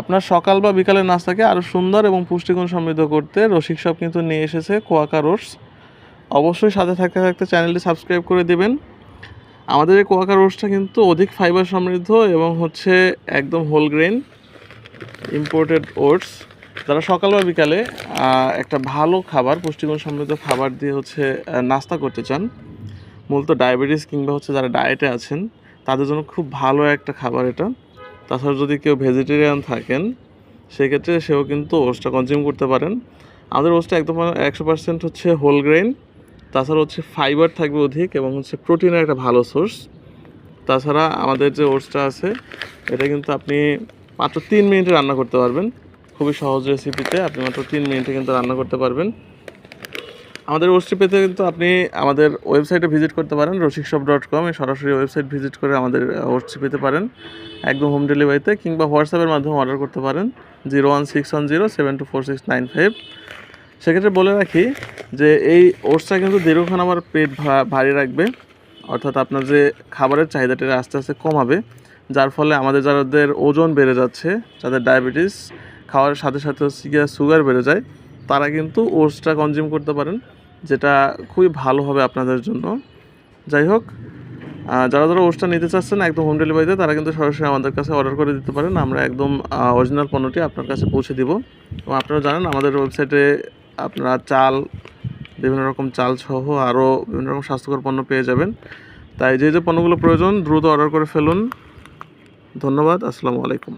আপনার সকাল বা বিকালের নাস্তাকে আরও সুন্দর এবং পুষ্টিগুণ সমৃদ্ধ করতে রসিক সব কিন্তু নিয়ে এসেছে কোয়াকা রোডস। অবশ্যই সাথে থাকতে থাকতে চ্যানেলটি সাবস্ক্রাইব করে দেবেন। আমাদের এই কোয়াকা রোডসটা কিন্তু অধিক ফাইবার সমৃদ্ধ এবং হচ্ছে একদম হোল গ্রেন ইম্পোর্টেড ওটস যারা সকাল বা বিকালে একটা ভালো খাবার, পুষ্টিগুণ সমৃদ্ধ খাবার দিয়ে হচ্ছে নাস্তা করতে চান, মূলত ডায়াবেটিস কিংবা হচ্ছে যারা ডায়েটে আছেন, তাদের জন্য খুব ভালো একটা খাবার এটা। তাছাড়া যদি কেউ ভেজিটেরিয়ান থাকেন, সেক্ষেত্রে সেও কিন্তু ওটসটা কনজিউম করতে পারেন। আমাদের ওটসটা একদম একশো পার্সেন্ট হচ্ছে হোল গ্রেন তাছাড়া হচ্ছে ফাইবার থাকবে অধিক এবং হচ্ছে প্রোটিনের একটা ভালো সোর্স তাছাড়া আমাদের যে ওটসটা আছে, এটা কিন্তু আপনি মাত্র তিন মিনিটে রান্না করতে পারবেন। খুবই সহজ রেসিপিতে আপনি মাত্র তিন মিনিটে কিন্তু রান্না করতে পারবেন। আমাদের ওটসটি পেতে কিন্তু আপনি আমাদের ওয়েবসাইটে ভিজিট করতে পারেন রসিক শপ ডট কম সরাসরি ওয়েবসাইট ভিজিট করে আমাদের ওটসটি পেতে পারেন। একদম হোম ডেলিভারিতে কিংবা হোয়াটসঅ্যাপের মাধ্যমে অর্ডার করতে পারেন, zero one six one zero seven two four six nine five. সেক্ষেত্রে বলে রাখি যে এই ওটসটা কিন্তু দীর্ঘক্ষণ আমার পেট ভারী রাখবে, অর্থাৎ আপনার যে খাবারের চাহিদাটা আস্তে আস্তে কমাবে, যার ফলে আমাদের যাদের ওজন বেড়ে যাচ্ছে, যাদের ডায়াবেটিস, খাওয়ার সাথে সাথে সুগার বেড়ে যায়, তারা কিন্তু ওটসটা কনজিউম করতে পারেন। যেটা খুবই ভালো হবে আপনাদের জন্য। যাই হোক যারা যারা ওটসটা নিতে চাচ্ছেন একদম হোম ডেলিভারিতে তারা কিন্তু সরাসরি আমাদের কাছে অর্ডার করে দিতে পারেন। আমরা একদম অরিজিনাল পণ্যটি আপনার কাছে পৌঁছে দিব। এবং আপনারা জানেন, আমাদের ওয়েবসাইটে আপনারা চাল, বিভিন্ন রকম চাল সহ আরও বিভিন্ন রকম স্বাস্থ্যকর পণ্য পেয়ে যাবেন। তাই যে যে পণ্যগুলো প্রয়োজন, দ্রুত অর্ডার করে ফেলুন। ধন্যবাদ, আসসালামু আলাইকুম।